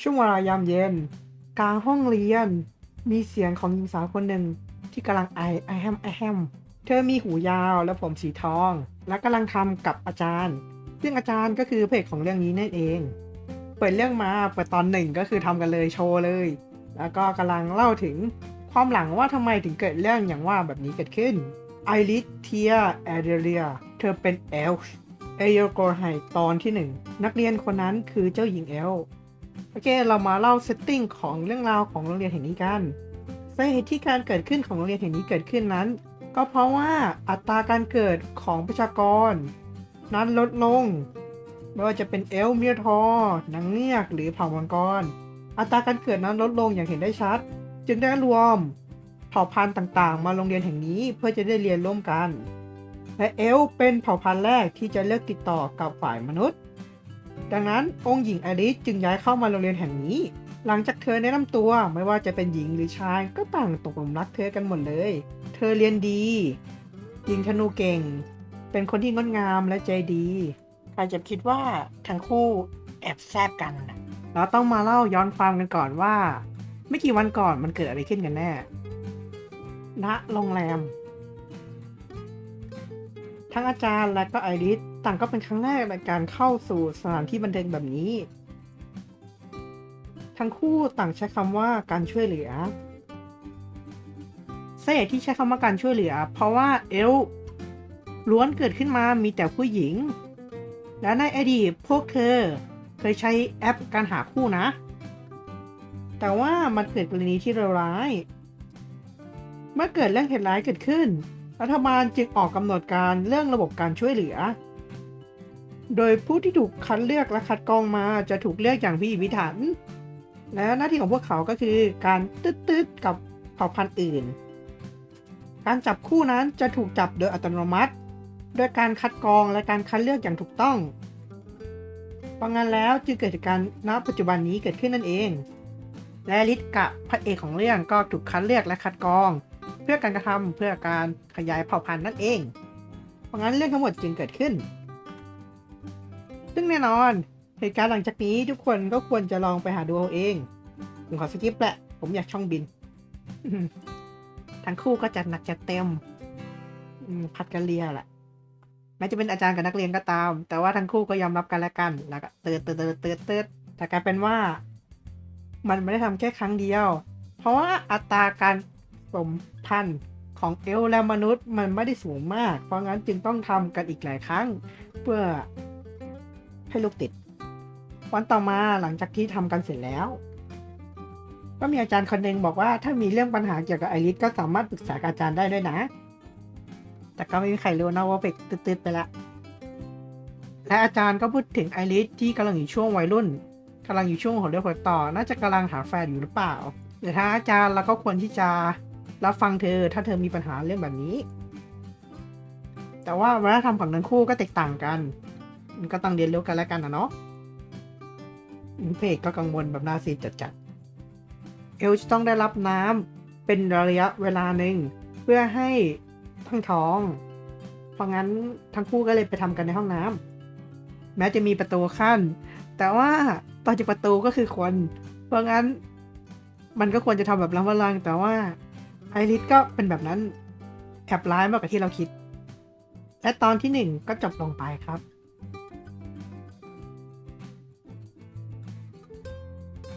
ช่วงเวลายามเย็น กลางห้องเรียน มีเสียงของหญิงสาวคนหนึ่งที่กำลังไอไอแฮมไอแฮมเธอมีหูยาวและผมสีทอง และกำลังทำกับอาจารย์ ซึ่งอาจารย์ก็คือพระเอกของเรื่องนี้นั่นเอง เปิดเรื่องมาเปิดตอนหนึ่งก็คือทำกันเลยโชว์เลย แล้วก็กำลังเล่าถึงความหลังว่าทำไมถึงเกิดเรื่องอย่างว่าแบบนี้เกิดขึ้นไอริสเทียแอเดเรียเธอเป็นเอลช์เอโยโกไฮตอนที่หนึ่งนักเรียนคนนั้นคือเจ้าหญิงเอล โอเค เรามาเล่าเซตติ้งของเรื่องราวของโรงเรียนแห่งนี้กันสาเหตุที่การเกิดขึ้นของโรงเรียนแห่งนี้เกิดขึ้นนั้น ก็เพราะว่าอัตราการเกิดของประชากร นั้นลดลงไม่ว่าจะเป็นเอลเมียทอร์นางเงือกหรือเผ่ามังกร อัตราการเกิดนั้นลดลงอย่างเห็นได้ชัด จึงได้รวมเผ่าพันธุ์ต่างๆ มาโรงเรียนแห่งนี้เพื่อจะได้เรียนร่วมกัน และเอลเป็นเผ่าพันธุ์แรกที่จะเลือกติดต่อกับฝ่ายมนุษย์ ดังนั้นองค์หญิงอลิสจึงย้ายเข้ามาโรงเรียนแห่งนี้ หลังจากเธอแนะนำตัวไม่ว่าจะเป็นหญิงหรือชายก็ต่างตกหลุมรักเธอกันหมดเลย เธอเรียนดี ยิงธนูเก่ง เป็นคนที่งดงามและใจดีใครจะคิดว่าทั้งคู่แอบแซบกันเราต้องมาเล่าย้อนความกันก่อนว่า ไม่กี่วันก่อนมันเกิดอะไรขึ้นกันแน่ณโรงแรม ทั้งอาจารย์และก็ไอริส ต่างก็เป็นครั้งแรกในการเข้าสู่สถานที่บันเทิงแบบนี้ ทั้งคู่ต่างใช้คำว่าการช่วยเหลือสาเหตุที่ใช้คำว่าการช่วยเหลือ เพราะว่าเอลล้วนเกิดขึ้นมามีแต่ผู้หญิง และในอดีตพวกเธอเคยใช้แอปการหาคู่นะ แต่ว่ามันเกิดกรณีที่เลวร้าย เมื่อเกิดเรื่องเหตุร้ายเกิดขึ้น รัฐบาลจึงออกกำหนดการเรื่องระบบการช่วยเหลือ โดยผู้ที่ถูกคัดเลือกและคัดกรองมาจะถูกเลือกอย่างพิถีพิถัน และหน้าที่ของพวกเขาก็คือการตืดๆกับเผ่าพันธุ์อื่น การจับคู่นั้นจะถูกจับโดยอัตโนมัติด้วยการคัดกรองและการคัดเลือกอย่างถูกต้องเพราะงั้นแล้วจึงเกิดการณ์ปัจจุบันนี้เกิดขึ้นนั่นเอง และลิศกับพระเอกของเรื่องก็ถูกคัดเลือกและคัดกรอง เพื่อการกระทำเพื่อการขยายเผ่าพันธุ์นั่นเอง เพราะงั้นเรื่องทั้งหมดจึงเกิดขึ้น ซึ่งแน่นอน เหตุการณ์หลังจากนี้ทุกคนก็ควรจะลองไปหาดูเอาเอง ผมขอสกิปแหละ ผมอยากช่องบิน ทั้งคู่ก็จัดหนักจัดเต็มพัดกันเลียแหละแม้จะเป็นอาจารย์กับนักเรียนก็ตาม แต่ว่าทั้งคู่ก็ยอมรับกันและกัน แล้วก็เตือนเตือนเตือนเตือนเตือนแต่กลายเป็นว่า มันไม่ได้ทำแค่ครั้งเดียว เพราะว่าอัตราการสมพันธ์ของเอลและมนุษย์มันไม่ได้สูงมาก เพราะงั้นจึงต้องทำกันอีกหลายครั้ง เพื่อ ให้ลูกติด วันต่อมาหลังจากที่ทำกันเสร็จแล้ว ก็มีอาจารย์คนหนึ่งบอกว่าถ้ามีเรื่องปัญหาเกี่ยวกับไอริสก็สามารถปรึกษาอาจารย์ได้ด้วยนะ แต่ก็ไม่มีใครรู้นะว่าเป็กตืดๆไปละและอาจารย์ก็พูดถึงไอริสที่กำลังอยู่ช่วงวัยรุ่นกำลังอยู่ช่วงของเรื่องหัวต่อ น่าจะกำลังหาแฟนอยู่หรือเปล่าเดี๋ยวทาอาจารย์เราก็ควรที่จะรับฟังเธอถ้าเธอมีปัญหาเรื่องแบบนี้ แต่ว่าวัฒนธรรมของทั้งคู่ก็แตกต่างกัน มันก็ต้องเรียนรู้กันแล้วกันนะเนาะเพกก็กังวลแบบนาซีดจัดๆเอลจะต้องได้รับน้ำเป็นระยะเวลาหนึ่ง เพื่อให้ทั้งท้อง เพราะงั้นทั้งคู่ก็เลยไปทำกันในห้องน้ำแม้จะมีประตูขั้น แต่ว่าต่อจากประตูก็คือคน เพราะงั้นมันก็ควรจะทำแบบล้ำวลังแต่ว่าไอริสก็เป็นแบบนั้นแอบร้ายมากกว่าที่เราคิด และตอนที่หนึ่งก็จบลงไปครับ